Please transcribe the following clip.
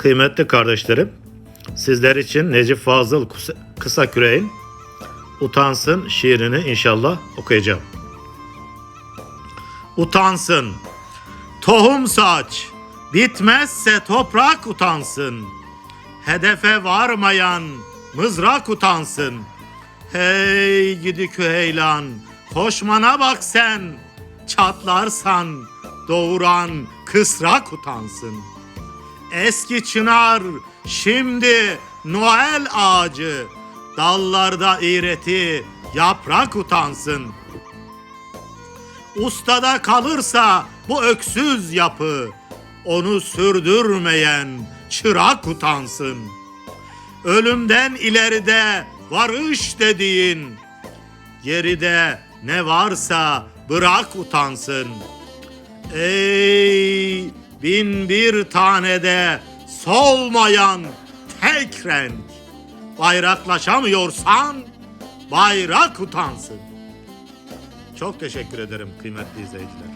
Kıymetli kardeşlerim, sizler için Necip Fazıl Kus- Kısaküre'nin Utansın şiirini inşallah okuyacağım. Utansın, tohum saç, bitmezse toprak utansın. Hedefe varmayan mızrak utansın. Hey gidi küheylan, koşmana bak sen. Çatlarsan doğuran kısrak utansın. Eski çınar şimdi Noel ağacı. Dallarda iğreti yaprak utansın. Ustada kalırsa bu öksüz yapı onu sürdürmeyen çırak utansın. Ölümden ileride varış dediğin geride ne varsa bırak utansın. Ey bin bir tanede solmayan tek renk bayraklaşamıyorsan bayrak utansın. Çok teşekkür ederim kıymetli izleyiciler.